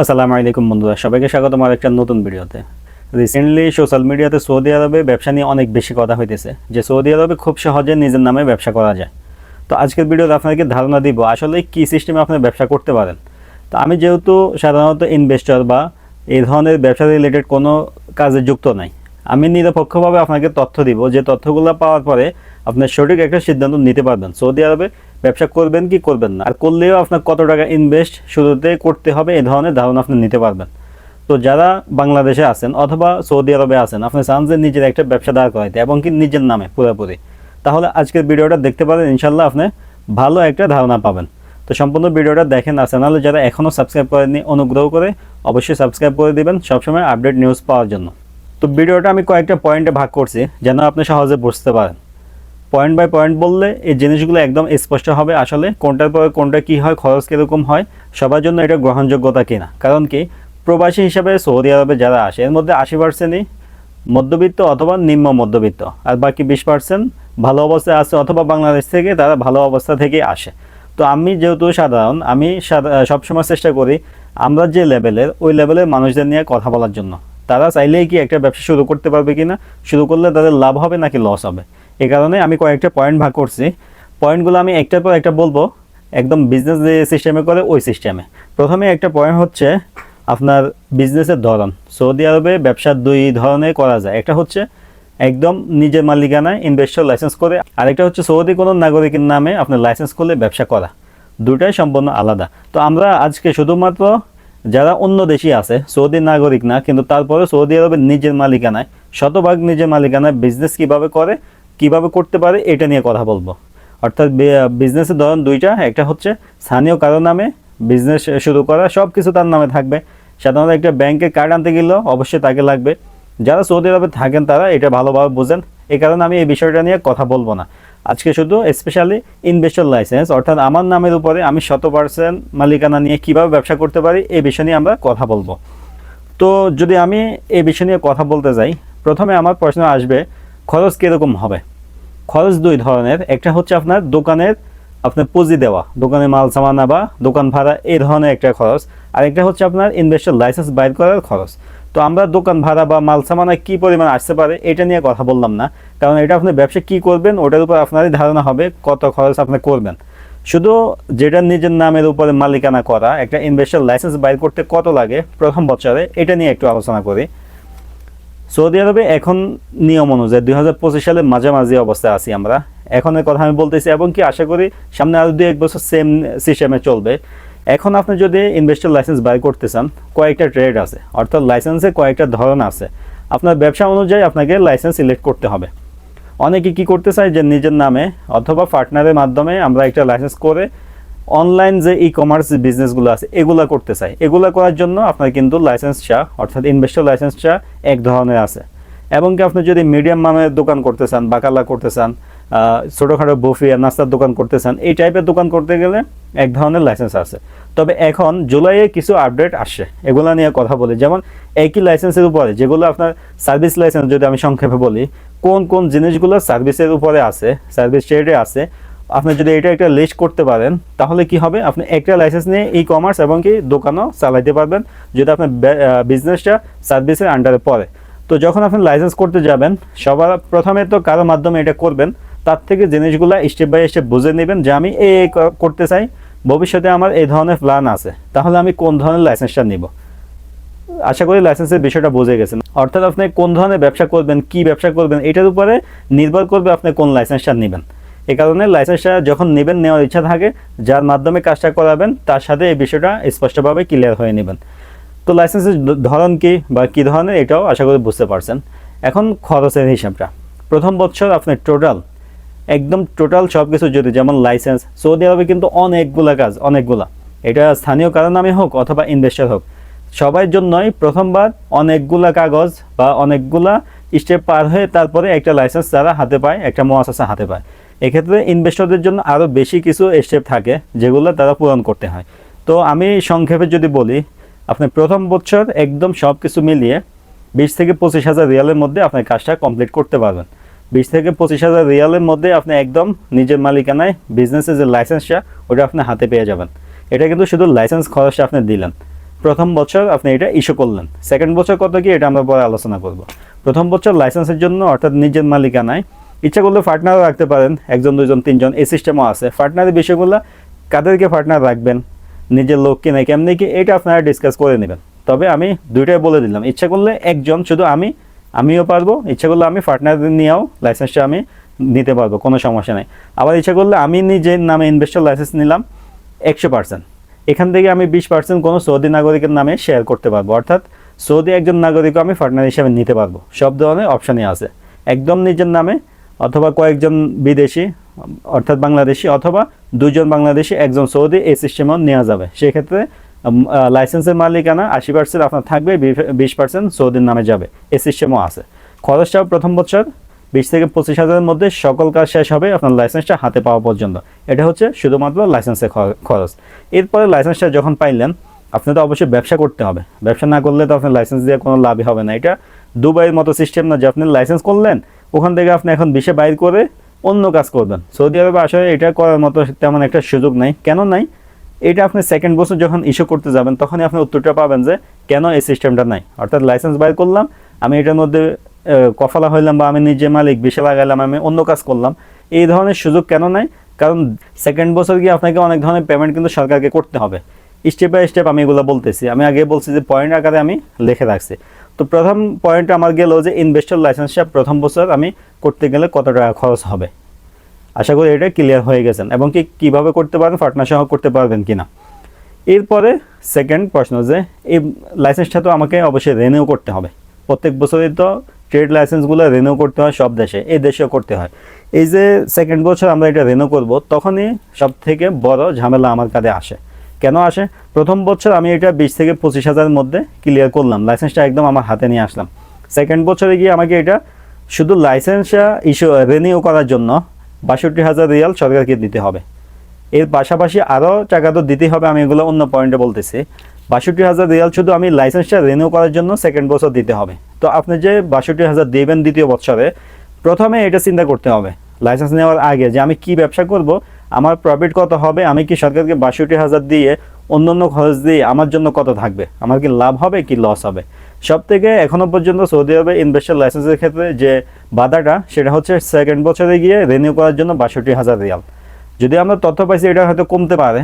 আসসালামু আলাইকুম বন্ধুরা, সবাইকে স্বাগত আমার একটা নতুন ভিডিওতে। রিসেন্টলি সোশ্যাল মিডিয়াতে সৌদি আরবে ব্যবসা নিয়ে অনেক বেশি কথা হইতেছে, যে সৌদি আরবে খুব সহজে নিজের নামে ব্যবসা করা যায়। তো আজকের ভিডিওতে আপনাকে ধারণা দিব, আসলে কী সিস্টেমে আপনি ব্যবসা করতে পারেন? তো আমি যেহেতু সাধারণত ইনভেস্টর বা এই ধরনের ব্যবসা রিলেটেড কোনো কাজে যুক্ত নাই আমি নিরপেক্ষভাবে আপনাকে তথ্য দিব। যে তথ্যগুলো পাওয়ার পরে আপনার সঠিক একটা সিদ্ধান্ত নিতে পারবেন। সৌদি আরবে ব্যবসা করবেন কি করবেন না? আর করলেও আপনার কত টাকা ইনভেস্ট শুরুতে করতে হবে, এ ধরনের ধারণা আপনি নিতে পারবেন। তো যারা বাংলাদেশে আছেন অথবা সৌদি আরবে আছেন, আপনি চান যে নিজের একটা ব্যবসা দাঁড় করাইতে এবং কি নিজের নামে পুরোপুরি। তাহলে আজকের ভিডিওটা দেখতে পারেন ইনশাল্লাহ আপনি ভালো একটা ধারণা পাবেন। তো সম্পূর্ণ ভিডিওটা দেখেন আর চ্যানেলে যারা এখনও সাবস্ক্রাইব করেননি, অনুগ্রহ করে অবশ্যই সাবস্ক্রাইব করে দেবেন। সবসময় আপডেট নিউজ পাওয়ার জন্য। তো ভিডিওটা আমি কয়েকটা পয়েন্টে ভাগ করছি, যেন আপনি সহজে বুঝতে পারেন। পয়েন্ট বাই পয়েন্ট বললে এই জিনিসগুলো একদম স্পষ্ট হবে আসলে কোনটার পরে কোনটা কি হয়, খরচ কীরকম হয়, সবার জন্য এটা গ্রহণযোগ্যতা কিনা। কারণ কি, প্রবাসী হিসাবে সৌদি আরবে যারা আসে, এর মধ্যে আশি পার্সেন্টই মধ্যবিত্ত অথবা নিম্ন মধ্যবিত্ত, আর বাকি বিশ পার্সেন্ট ভালো অবস্থায় আছে অথবা বাংলাদেশ থেকে তারা ভালো অবস্থা থেকে আসে। তো আমি যেহেতু সাধারণ, আমি সবসময় চেষ্টা করি আমরা যে লেভেলের ওই লেভেলের মানুষদের নিয়ে কথা বলার জন্য। তারা চাইলেই কি একটা ব্যবসা শুরু করতে পারবে কি না শুরু করলে তাদের লাভ হবে নাকি লস হবে? এ কারণে আমি কয়েকটা পয়েন্ট ভাগ করছি। পয়েন্টগুলো আমি একটার পর একটা বলব। একদম বিজনেস যে সিস্টেমে করে, ওই সিস্টেমে প্রথমে একটা পয়েন্ট হচ্ছে আপনার বিজনেসের ধরন। সৌদি আরবে ব্যবসা দুই ধরনের করা যায়। একটা হচ্ছে একদম নিজের মালিকানায় ইনভেস্টর লাইসেন্স করে, আরেকটা হচ্ছে সৌদি কোনো নাগরিকের নামে আপনার লাইসেন্স করলে ব্যবসা করা। দুটাই সম্পূর্ণ আলাদা। তো আমরা আজকে শুধুমাত্র যারা অন্য দেশি আছে, সৌদি নাগরিক না, কিন্তু তারপরে সৌদি আরবের নিজের মালিকানায়, শতভাগ নিজের মালিকানায় বিজনেস কীভাবে করে, কীভাবে করতে পারে, এটা নিয়ে কথা বলব। অর্থাৎ বিজনেসের ধরন দুইটা, একটা হচ্ছে স্থানীয় কারও নামে বিজনেস শুরু করা সব কিছু তার নামে থাকবে। সাধারণত একটা ব্যাংকে কার্ড আনতে গেলেও অবশ্যই তাকে লাগবে। যারা সৌদি আরবে থাকেন তারা এটা ভালোভাবে বোঝেন। এই কারণে আমি এই বিষয়টা নিয়ে কথা বলব না। আজকে শুধু স্পেশালি ইনভেস্টর লাইসেন্স অর্থাৎ আমার নামের উপরে আমি শত পার্সেন্ট মালিকানা নিয়ে কীভাবে ব্যবসা করতে পারি, এই বিষয় নিয়ে আমরা কথা বলব। তো যদি আমি এই বিষয় নিয়ে কথা বলতে যাই, প্রথমে আমার প্রশ্ন আসবে, খরচ কীরকম হবে? খরচ দুই ধরনের, একটা হচ্ছে আপনার দোকানের আপনার পুঁজি দেওয়া দোকানে মাল সামানা বা দোকান ভাড়া, এই ধরনের একটা খরচ। আর একটা হচ্ছে আপনার ইনভেস্টর লাইসেন্স বাইর করার খরচ। তো আমরা দোকান ভাড়া বা মাল সামানা কী পরিমাণ আসতে পারে, এটা নিয়ে কথা বললাম না। কারণ এটা আপনি ব্যবসা কী করবেন, ওটার উপর আপনারই ধারণা হবে, কত খরচ আপনি করবেন। শুধু যেটা নিজের নামের উপরে মালিকানা করা, একটা ইনভেস্টর লাইসেন্স বাইর করতে কত লাগে প্রথম বছরে, এটা নিয়ে একটু আলোচনা করি। সৌদি আরবে এখন নিয়ম অনুযায়ী দুই হাজার পঁচিশ সালের মাঝামাঝি অবস্থায় আছি আমরা। এখনের কথা আমি বলতেছি এবং কি আশা করি সামনে আরও দু এক বছর সেম সিস্টেমে চলবে। এখন আপনি যদি ইনভেস্টর লাইসেন্স বাই করতে চান, কয়েকটা ট্রেড আছে, অর্থাৎ লাইসেন্সে কয়েকটা ধরন আছে। আপনার ব্যবসা অনুযায়ী আপনাকে লাইসেন্স সিলেক্ট করতে হবে। অনেকে কি করতে চায় যে নিজের নামে অথবা পার্টনারের মাধ্যমে আমরা একটা লাইসেন্স করে অনলাইন যে ই কমার্স বিজনেসগুলো আছে, এগুলা করতে চাই। এগুলো করার জন্য আপনার কিন্তু লাইসেন্সটা অর্থাৎ ইনভেস্টর লাইসেন্সটা এক ধরনের আছে। এবং কি আপনি যদি মিডিয়াম মানের দোকান করতে চান, বাকালা করতে চান ছোটোখাটো বফি নাস্তার দোকান করতে চান এই টাইপের দোকান করতে গেলে এক ধরনের লাইসেন্স আছে। তবে এখন জুলাইয়ে কিছু আপডেট আসছে। এগুলো নিয়ে কথা বলি। যেমন একই লাইসেন্সের উপরে, যেগুলো আপনার সার্ভিস লাইসেন্স যদি আমি সংক্ষেপে বলি, কোন কোন জিনিসগুলো সার্ভিসের উপরে আছে সার্ভিস ট্রেডে আছে, আপনি যদি এটা একটা লিস্ট করতে পারেন, তাহলে কি হবে? আপনি একটা লাইসেন্স নিয়ে ই কমার্স এবং কি দোকানও চালাইতে পারবেন, যদি আপনার বিজনেসটা সার্ভিসের আন্ডারে পড়ে। তো যখন আপনি লাইসেন্স করতে যাবেন, সবার প্রথমে তো কারও মাধ্যমে এটা করবেন তার থেকে জিনিসগুলো স্টেপ বাই স্টেপ বুঝে নেবেন যে আমি এই করতে চাই, ভবিষ্যতে আমার এই ধরনের প্ল্যান আছে। তাহলে আমি কোন ধরনের লাইসেন্সটা নিব? আশা করি লাইসেন্সের বিষয়টা বুঝে গেছেন। অর্থাৎ আপনি কোন ধরনের ব্যবসা করবেন, কি ব্যবসা করবেন, এটার উপরে নির্ভর করবে আপনি কোন লাইসেন্সটা নেবেন। এই কারণে লাইসেন্সটা যখন নেবেন, নেওয়ার ইচ্ছা থাকে, যার মাধ্যমে কাজটা করাবেন, তার সাথে এই বিষয়টা স্পষ্টভাবে ক্লিয়ার হয়ে নেবেন। তো লাইসেন্সের ধরন কি বা কী ধরনের, এটাও আশা করি বুঝতে পারছেন। এখন খরচের হিসাবটা। প্রথম বছর আপনার টোটাল একদম টোটাল সব কিছু যদি যেমন লাইসেন্স সৌদি আরবে কিন্তু অনেকগুলা কাজ, অনেকগুলা। এটা স্থানীয় কারণ নামে হোক অথবা ইনভেস্টার হোক। সবার জন্যই প্রথমবার অনেকগুলা কাগজ বা অনেকগুলা স্টেপ পার হয়ে তারপরে একটা লাইসেন্স তারা হাতে পায়, একটা মহাশাসা হাতে পায়। এক্ষেত্রে ইনভেস্টরদের জন্য আরও বেশি কিছু স্টেপ থাকে, যেগুলো তারা পূরণ করতে হয়। তো আমি সংক্ষেপে যদি বলি, আপনি প্রথম বছর একদম সব কিছু মিলিয়ে বিশ থেকে পঁচিশ হাজার রিয়ালের মধ্যে আপনার কাজটা কমপ্লিট করতে পারবেন। বিশ থেকে পঁচিশ হাজার রিয়ালের মধ্যে আপনি একদম নিজের মালিকানায় বিজনেসের যে লাইসেন্সটা ওটা আপনি হাতে পেয়ে যাবেন। এটা কিন্তু শুধু লাইসেন্স খরচটা আপনি দিলেন। প্রথম বছর আপনি এটা ইস্যু করলেন। সেকেন্ড বছর কত কি, এটা আমরা পরে আলোচনা করব। প্রথম বছর লাইসেন্সের জন্য, অর্থাৎ নিজের মালিকানায়, ইচ্ছা করলে পার্টনারও রাখতে পারেন। একজন দুজন তিনজন, এই সিস্টেমও আছে। পার্টনারের বিষয়গুলো কাদেরকে পার্টনার রাখবেন? নিজের লোক কিনে কেমনি কি, এটা আপনারা ডিসকাস করে নেবেন। তবে আমি দুইটাই বলে দিলাম। ইচ্ছা করলে একজন, শুধু আমি আমিও পারব। ইচ্ছা করলে আমি পার্টনারদের নিয়েও লাইসেন্সটা আমি নিতে পারব, কোনো সমস্যা নেই। আবার ইচ্ছা করলে আমি নিজের নামে ইনভেস্টর লাইসেন্স নিলাম একশো পার্সেন্ট এখান থেকে আমি বিশ পার্সেন্ট কোনো সৌদি নাগরিকের নামে শেয়ার করতে পারব। অর্থাৎ সৌদি একজন নাগরিকও আমি পার্টনার হিসেবে নিতে পারব। সব ধরনের অপশানই আছে। একদম নিজের নামে অথবা কয়েকজন বিদেশি, অর্থাৎ বাংলাদেশি অথবা দুজন বাংলাদেশি, একজন সৌদি এই সিস্টেমও নেওয়া যাবে। সেক্ষেত্রে লাইসেন্সের মালিকানা আশি পার্সেন্ট আপনার থাকবে, বিশ পার্সেন্ট সৌদির নামে যাবে। এ সিস্টেমও আছে। খরচটাও প্রথম বছর, বিশ থেকে পঁচিশ হাজারের মধ্যে সকল কাজ শেষ হবে আপনার লাইসেন্সটা হাতে পাওয়া পর্যন্ত। এটা হচ্ছে শুধুমাত্র লাইসেন্সের খরচ। এরপরে লাইসেন্সটা যখন পাইলেন আপনি তো অবশ্যই ব্যবসা করতে হবে। ব্যবসা না করলে তো আপনার লাইসেন্স দিয়ে কোনো লাভই হবে না। এটা দুবাইয়ের মতো সিস্টেম না যে আপনি লাইসেন্স করলেন, ওখান থেকে আপনি এখন বিশে বাইর করে অন্য কাজ করবেন। সৌদি আরবে আসলে এটা করার মতো তেমন একটা সুযোগ নাই। কেন নাই? এটা আপনি সেকেন্ড বছর যখন ইস্যু করতে যাবেন, তখনই আপনি উত্তরটা পাবেন যে, কেন এই সিস্টেমটা নাই? অর্থাৎ লাইসেন্স বাইর করলাম, আমি এটার মধ্যে কফালা হইলাম বা আমি নিজে মালিক বিশে লাগাইলাম, আমি অন্য কাজ করলাম, এই ধরনের সুযোগ কেন নাই? কারণ সেকেন্ড বছর গিয়ে আপনাকে অনেক ধরনের পেমেন্ট কিন্তু সরকারকে করতে হবে। স্টেপ বাই স্টেপ আমি এগুলো বলতেছি। আমি আগে বলছি যে পয়েন্ট আকারে আমি লিখে রাখছি। তো প্রথম পয়েন্ট আমার গেল যে ইনভেস্টর লাইসেন্সটা প্রথম বছর আমি করতে গেলে কত টাকা খরচ হবে? আশা করি এটা ক্লিয়ার হয়ে গেছেন এবং কি কীভাবে করতে পারবেন পার্টনার সহ করতে পারবেন কিনা। এরপরে সেকেন্ড প্রশ্ন যে, এই লাইসেন্সটা তো আমাকে অবশ্যই রেনিউ করতে হবে। প্রত্যেক বছরই তো ট্রেড লাইসেন্সগুলো রেনিউ করতে হয় সব দেশে, এই দেশেও করতে হয়। এই যে সেকেন্ড বছর আমরা এটা রেনিউ করব, তখনই সব থেকে বড় ঝামেলা আমার কাছে আসে। কেন আসে? প্রথম বছর আমি এটা বিশ থেকে পঁচিশ হাজারের মধ্যে ক্লিয়ার করলাম লাইসেন্সটা একদম আমার হাতে নিয়ে আসলাম। সেকেন্ড বছরে গিয়ে আমাকে এটা শুধু লাইসেন্সটা ইস্যু রেনিউ করার জন্য বাষট্টি হাজার রিয়াল সরকারকে দিতে হবে। এর পাশাপাশি আরও টাকা তো দিতেই হবে, আমি এগুলো অন্য পয়েন্টে বলতেছি। বাষট্টি হাজার রিয়াল শুধু আমি লাইসেন্সটা রিনিউ করার জন্য সেকেন্ড বছর দিতে হবে। তো আপনি যে বাষট্টি হাজার দেবেন দ্বিতীয় বছরে, প্রথমে এটা চিন্তা করতে হবে, লাইসেন্স নেওয়ার আগে যে আমি কি ব্যবসা করব, আমার প্রফিট কত হবে, আমি কি সরকারকে বাষট্টি হাজার দিয়ে অন্য অন্য খরচ দিয়ে আমার জন্য কত থাকবে, আমার কি লাভ হবে, কি লস হবে? সব থেকে এখনও পর্যন্ত সৌদি আরবে ইনভেস্টার লাইসেন্সের ক্ষেত্রে যে বাধাটা, সেটা হচ্ছে সেকেন্ড বছরে গিয়ে রিনিউ করার জন্য বাষট্টি হাজার রিয়াল। যদি আমরা তথ্য পাইছি, এটা হয়তো কমতে পারে।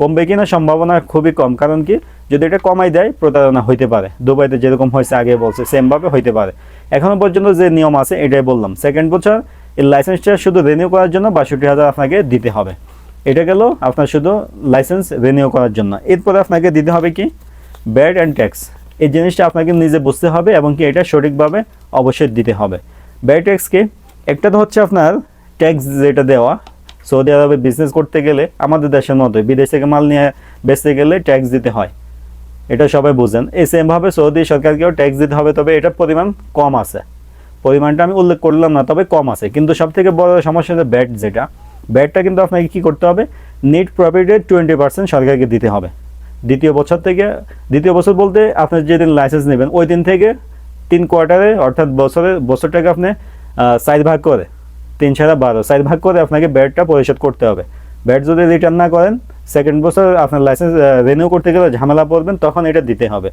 কমবে কিনা সম্ভাবনা খুবই কম, কারণ কি? যদি এটা কমাই দেয়, প্রতারণা হইতে পারে। দুবাইতে যেরকম হয়েছে, আগে বলছে সেমভাবে হইতে পারে। এখনও পর্যন্ত যে নিয়ম আছে, এটাই বললাম। সেকেন্ড বছর, এই লাইসেন্সটা শুধু রিনিউ করার জন্য বাষট্টি হাজার আপনাকে দিতে হবে। এটা গেল আপনার শুধু লাইসেন্স রিনিউ করার জন্য। এরপরে আপনাকে দিতে হবে কি? ব্যাড অ্যান্ড ট্যাক্স এই জিনিসটা আপনাকে নিজে বুঝতে হবে এবং কি এটা সঠিকভাবে অবশ্যই দিতে হবে। ব্যাড ট্যাক্স কি একটা তো হচ্ছে আপনার ট্যাক্স যেটা দেওয়া, সৌদি আরবে বিজনেস করতে গেলে আমাদের দেশের মতোই বিদেশ থেকে মাল নিয়ে বেচতে গেলে ট্যাক্স দিতে হয়। এটা সবাই বুঝেন। এই সেমভাবে সৌদি সরকারকেও ট্যাক্স দিতে হবে, তবে এটার পরিমাণ কম আছে। পরিমাণটা আমি উল্লেখ করলাম না, তবে কম আছে। কিন্তু সব থেকে বড় সমস্যা হচ্ছে ব্যাট যেটা। ব্যাটটা কিন্তু আপনাকে কী করতে হবে? নেট প্রফিটের টোয়েন্টি পার্সেন্ট সরকারকে দিতে হবে। দ্বিতীয় বছর থেকে, দ্বিতীয় বছর বলতে আপনি যেদিন লাইসেন্স নেবেন ওই দিন থেকে তিন কোয়ার্টারে অর্থাৎ বছরে, বছরটাকে আপনি সাইড ভাগ করে, তিন ছাড়া বারো সাইড ভাগ করে আপনাকে ব্যাটটা পরিশোধ করতে হবে। ব্যাট যদি রিটার্ন না করেন সেকেন্ড বছর আপনার লাইসেন্স রিনিউ করতে গেলে ঝামেলা পড়বেন, তখন এটা দিতে হবে।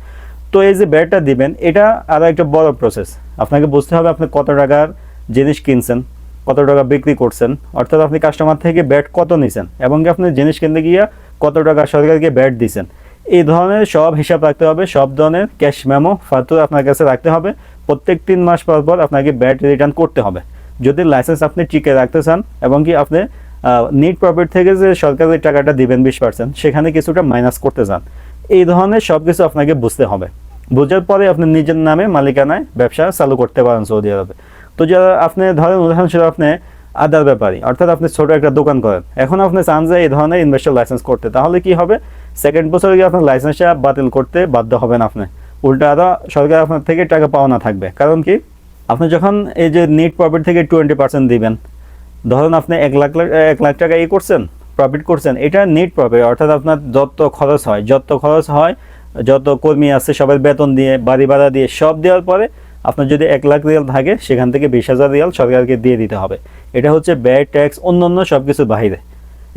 তো এই যে ব্যাটটা দিবেন, এটা আরও একটা বড় প্রসেস আপনাকে বুঝতে হবে আপনি কত টাকার জিনিস কিনছেন। কত টাকা বিক্রি করছেন? অর্থাৎ আপনি কাস্টমার থেকে ব্যাট কত নিছেন? এবং আপনি জিনিস কিনতে গিয়ে কত টাকা সরকারকে ব্যাট দিছেন? এই ধরনের সব হিসাব রাখতে হবে, সব ধরনের ক্যাশ মেমো ফাতুর আপনার কাছে রাখতে হবে। প্রত্যেক তিন মাস পর পর আপনাকে ব্যাট রিটার্ন করতে হবে। যদি লাইসেন্স আপনি টিকে রাখতে চান এবং কি আপনি নিট প্রফিট থেকে যে সরকারের টাকাটা দিবেন বিশ পার্সেন্ট সেখানে কিছুটা মাইনাস করতে চান। এই ধরনের সব কিছু আপনাকে বুঝতে হবে। বোঝার পরে আপনি নিজের নামে মালিকানায় ব্যবসা চালু করতে পারেন সৌদি আরবে। তো যারা আপনি ধরেন উদাহরণস্বরূপ আপনি আদার ব্যাপারী, অর্থাৎ আপনি ছোট একটা দোকান করেন। এখন আপনি চান যে এই ধরনের ইনভেস্টর লাইসেন্স করতে। তাহলে কি হবে? সেকেন্ড বছরে গিয়ে আপনার লাইসেন্সটা বাতিল করতে বাধ্য হবেন আপনি। উল্টা আরও সরকার আপনার থেকে টাকা পাওনা থাকবে। কারণ কি? আপনি যখন এই যে নেট প্রফিট থেকে টোয়েন্টি পার্সেন্ট দিবেন, ধরুন আপনি এক লাখ লাখ এক লাখ টাকা ই করছেন প্রফিট করছেন, এটা নেট প্রফিট অর্থাৎ আপনার যত খরচ হয়, যত খরচ হয়, যত কর্মী আছে সবার বেতন দিয়ে, বাড়ি ভাড়া দিয়ে, সব দেওয়ার পরে আপনার যদি এক লাখ রিয়াল থাকে, সেখান থেকে বিশ হাজার রিয়াল সরকারকে দিয়ে দিতে হবে। এটা হচ্ছে ব্যয় ট্যাক্স অন্য অন্য সব কিছুর বাহিরে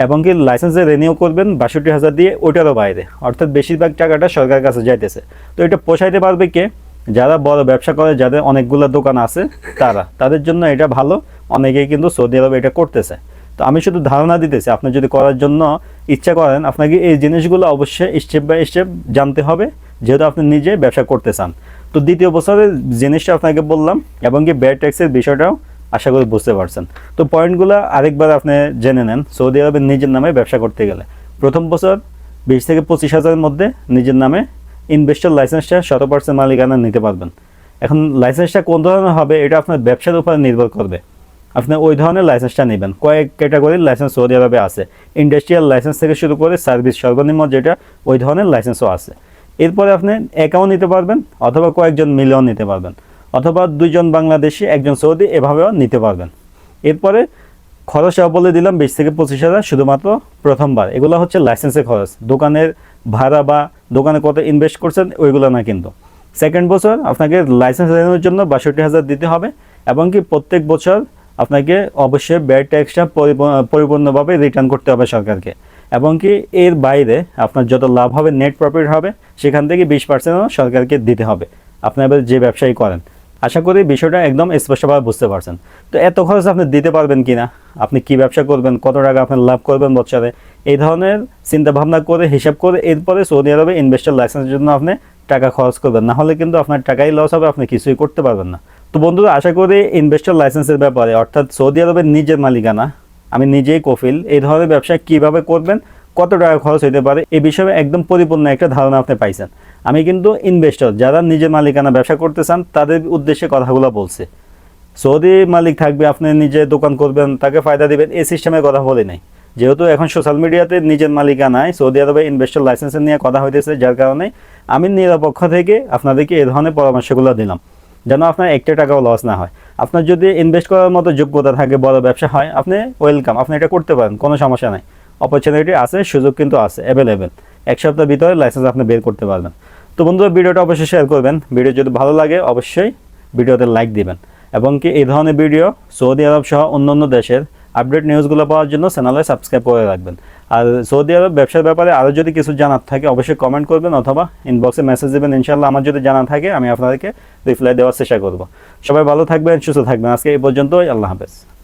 এবং কি লাইসেন্সে রেনিউ করবেন বাষট্টি হাজার দিয়ে, ওইটারও বাইরে। অর্থাৎ বেশিরভাগ টাকাটা সরকারের কাছে যাইতেছে। তো এটা পোষাইতে পারবে কে? যারা বড় ব্যবসা করে, যাদের অনেকগুলো দোকান আছে, তারা। তাদের জন্য এটা ভালো। অনেকেই কিন্তু সৌদি আরবে এটা করতেছে। তো আমি শুধু ধারণা দিতেছি, আপনি যদি করার জন্য ইচ্ছা করেন, আপনাকে এই জিনিসগুলো অবশ্যই স্টেপ বাই স্টেপ জানতে হবে। যেহেতু আপনি নিজে ব্যবসা করতে চান। তো দ্বিতীয় বছরের জিনিসটা আপনাকে বললাম এবং কি ব্যাড ট্যাক্সের বিষয়টাও আশা করি বুঝতে পারছেন। তো পয়েন্টগুলো আরেকবার আপনি জেনে নেন, সৌদি আরবের নিজের নামে ব্যবসা করতে গেলে। প্রথম বছর বিশ থেকে পঁচিশ হাজারের মধ্যে নিজের নামে ইনভেস্টর লাইসেন্সটা শত পার্সেন্ট মালিকানা নিতে পারবেন। এখন লাইসেন্সটা কোন ধরনের হবে, এটা আপনার ব্যবসার উপর নির্ভর করবে। আপনি ওই ধরনের লাইসেন্সটা নেবেন। কয়েক ক্যাটাগরির লাইসেন্স সৌদি আরবে আছে। ইন্ডাস্ট্রিয়াল লাইসেন্স থেকে শুরু করে সার্ভিস সর্বনিম্ন যেটা, ওই ধরনের লাইসেন্সও আছে। এরপরে আপনি একাও নিতে পারবেন অথবা কয়েকজন মিলেও নিতে পারবেন। অথবা দুইজন বাংলাদেশি, একজন সৌদি, এভাবেও নিতে পারবেন। এরপরে খরচ বলে দিলাম বিশ থেকে পঁচিশ হাজার শুধুমাত্র প্রথমবার। এগুলো হচ্ছে লাইসেন্সের খরচ। দোকানের ভাড়া বা দোকানে কত ইনভেস্ট করছেন, ওইগুলো না কিন্তু। সেকেন্ড বছর আপনাকে লাইসেন্স নেওয়ার জন্য বাষট্টি হাজার দিতে হবে এবং কি প্রত্যেক বছর আপনাকে অবশ্যই ব্যাড ট্যাক্সটা পরিপূর্ণভাবে রিটার্ন করতে হবে সরকারকে। এবং কি এর বাইরে আপনার যত লাভ হবে নেট প্রফিট হবে, সেখান থেকে বিশ পার্সেন্টও সরকারকে দিতে হবে। আপনি এবার যে ব্যবসায়ী করেন, আশা করি বিষয়টা একদম স্পষ্টভাবে বুঝতে পারছেন। তো এত খরচ আপনি দিতে পারবেন কি না আপনি কি ব্যবসা করবেন, কত টাকা আপনি লাভ করবেন বছরে, এই ধরনের চিন্তাভাবনা করে, হিসাব করে, এরপরে সৌদি আরবে ইনভেস্টার লাইসেন্সের জন্য আপনি টাকা খরচ করবেন। না হলে কিন্তু আপনার টাকাই লস হবে, আপনি কিছুই করতে পারবেন না। তো বন্ধুরা, আশা করি ইনভেস্টর লাইসেন্সের ব্যাপারে, অর্থাৎ সৌদি আরবের নিজের মালিকানা আমি নিজেই কফিল। এই ধরনের ব্যবসা কীভাবে করবেন, কত টাকা খরচ হতে পারে এই বিষয়ে একদম পরিপূর্ণ একটা ধারণা আপনি পাইছেন। আমি কিন্তু ইনভেস্টর যারা নিজের মালিকানা ব্যবসা করতে চান, তাদের উদ্দেশ্যে কথাগুলো বলছে। সৌদি মালিক থাকবে, আপনি নিজে দোকান করবেন, তাকে ফায়দা দিবেন, এই সিস্টেমের কথা বলি নাই। যেহেতু এখন সোশ্যাল মিডিয়াতে নিজের মালিকানায় সৌদি আরবে ইনভেস্টর লাইসেন্সের নিয়ে কথা হইতেছে, যার কারণে আমি নিরপেক্ষ থেকে আপনাদেরকে এ ধরনের পরামর্শগুলো দিলাম, যেন আপনার একটা টাকাও লস না হয়। আপনার যদি ইনভেস্ট করার মতো যোগ্যতা থাকে, বড় ব্যবসা হয়, আপনি ওয়েলকাম আপনি এটা করতে পারেন, কোনো সমস্যা নাই। অপরচুনিটি আছে, সুযোগ কিন্তু আছে অ্যাভেলেবেল এক সপ্তাহের ভিতরে লাইসেন্স আপনি বের করতে পারবেন। তো বন্ধুরা, ভিডিওটা অবশ্যই শেয়ার করবেন। ভিডিও যদি ভালো লাগে, অবশ্যই ভিডিওতে লাইক দিবেন। এবং কি এই ধরনের ভিডিও সৌদি আরব সহ অন্য অন্য দেশের আপডেট নিউজগুলো পাওয়ার জন্য চ্যানেলে সাবস্ক্রাইব করে রাখবেন। আর সৌদি আরব ব্যবসার ব্যাপারে আরও যদি কিছু জানার থাকে, অবশ্যই কমেন্ট করবেন অথবা ইনবক্সে মেসেজ দেবেন। ইনশাল্লাহ আমার যদি জানা থাকে, আমি আপনাদেরকে রিপ্লাই দেওয়ার চেষ্টা করব। সবাই ভালো থাকবেন, সুস্থ থাকবেন। আজকে এই পর্যন্তই। আল্লাহ হাফেজ।